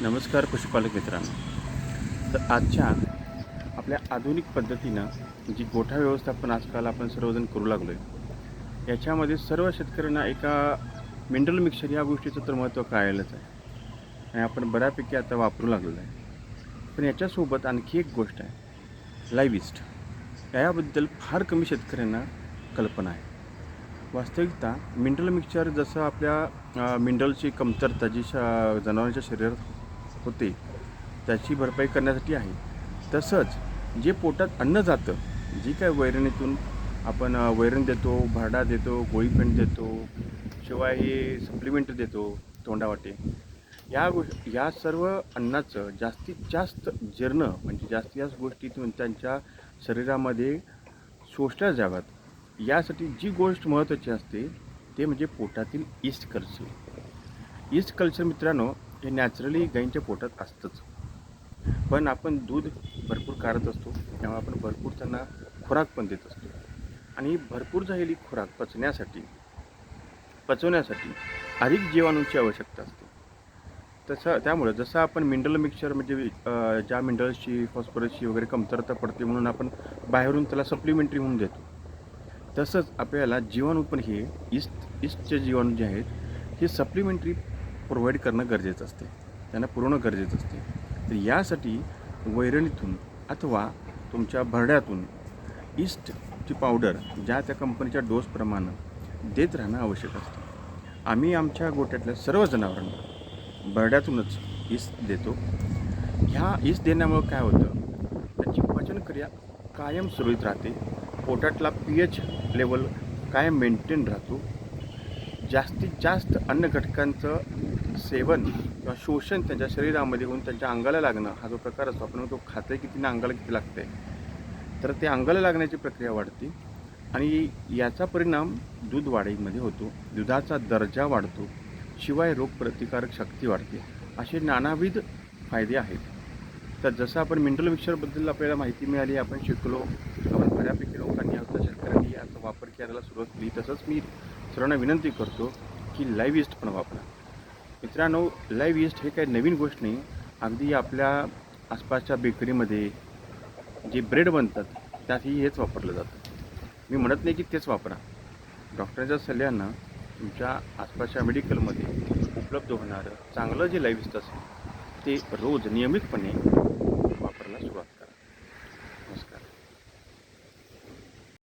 नमस्कार पशुपालक मित्रांनो. तर आजच्या आपल्या आधुनिक पद्धतीनं जी गोठा व्यवस्थापन आजकाल आपण सर्वजण करू लागलो आहे याच्यामध्ये सर्व शेतकऱ्यांना एका मिनरल मिक्सर या गोष्टीचं तर महत्त्व कळायलाच आहे. आणि आपण बऱ्यापैकी आता वापरू लागलेलं आहे पण याच्यासोबत आणखी एक गोष्ट आहे लाईविस्ट याबद्दल फार कमी शेतकऱ्यांना कल्पना आहे. वास्तविकता मिनरल मिक्सचर जसं आपल्या मिनरलची कमतरता जी श जनावरांच्या शरीरात होते त्याची भरपाई करण्यासाठी आहे. तसंच जे पोटात अन्न जातं जी काय वैरणीतून आपण वैरण देतो भरडा देतो गोळीपेंट देतो शिवाय हे सप्लिमेंट देतो तोंडावाटे. या गोष्ट या सर्व अन्नाचं जास्तीत जास्त जीर्ण म्हणजे जास्तीत जास्त गोष्टीतून त्यांच्या शरीरामध्ये शोषल्या जाव्यात. यासाठी जी गोष्ट महत्त्वाची असते ते म्हणजे पोटातील ईस्ट कल्चर. ईस्ट कल्चर मित्रांनो हे नॅचरली गाईंच्या पोटात असतंच. पण आपण दूध भरपूर काढत असतो त्यामुळे आपण भरपूर त्यांना खुराक पण देत असतो. आणि भरपूर झालेली खुराक पचण्यासाठी पचवण्यासाठी अधिक जीवाणूंची आवश्यकता असते. तसं त्यामुळं जसं आपण मिनरल मिक्सचर म्हणजे ज्या मिनरल्सची फॉस्फरसची वगैरे कमतरता पडते म्हणून आपण बाहेरून त्याला सप्लिमेंटरी म्हणून देतो. तसंच आपल्याला जीवाणू पण हे ईस्ट ईस्टचे जीवाणू जे आहेत हे सप्लिमेंटरी प्रोव्हाइड करणं गरजेचं असते. त्यांना पुरवणं गरजेचं असते. तर यासाठी वैरणीतून अथवा तुमच्या भरड्यातून ईस्टची पावडर ज्या त्या कंपनीच्या डोसप्रमाणे देत राहणं आवश्यक असतं. आम्ही आमच्या गोट्यातल्या सर्व जनावरांना भरड्यातूनच ईस्ट देतो. ह्या ईस्ट देण्यामुळं काय होतं? त्याची पचनक्रिया कायम सुरळीत राहते. पोटातला पी एच लेवल कायम मेंटेन राहतो. जास्तीत जास्त अन्न घटकांचं सेवन किंवा शोषण त्यांच्या शरीरामध्ये होऊन त्यांच्या अंगाला लागणं हा जो प्रकार असतो आपण तो खाते किती ना अंगाला किती लागते. तर ते अंगाला लागण्याची प्रक्रिया वाढते आणि याचा परिणाम दूध वाढीमध्ये होतो दुधाचा दर्जा वाढतो शिवाय रोगप्रतिकारक शक्ती वाढते. असे नानाविध फायदे आहेत. तर जसं आपण मिनरल मिक्सरबद्दल आपल्याला माहिती मिळाली आपण शिकलो आपण बऱ्यापैकी लोकांनी आता शेतकऱ्यांनी याचा वापर करायला सुरुवात केली तसंच मी मित्रांना विनंती करतो की लाईव्ह ईस्ट पण वापरा. मित्रांनो लाईव्ह ईस्ट हे काही नवीन गोष्ट नाही. अगदी आपल्या आसपासच्या बेकरीमध्ये जे ब्रेड बनतात त्यातही हेच वापरलं जातं. मी म्हणत नाही की तेच वापरा. डॉक्टरांच्या सल्ल्यानं तुमच्या आसपासच्या मेडिकलमध्ये उपलब्ध होणारं चांगलं जे लाईव्ह ईस्ट असेल ते रोज नियमितपणे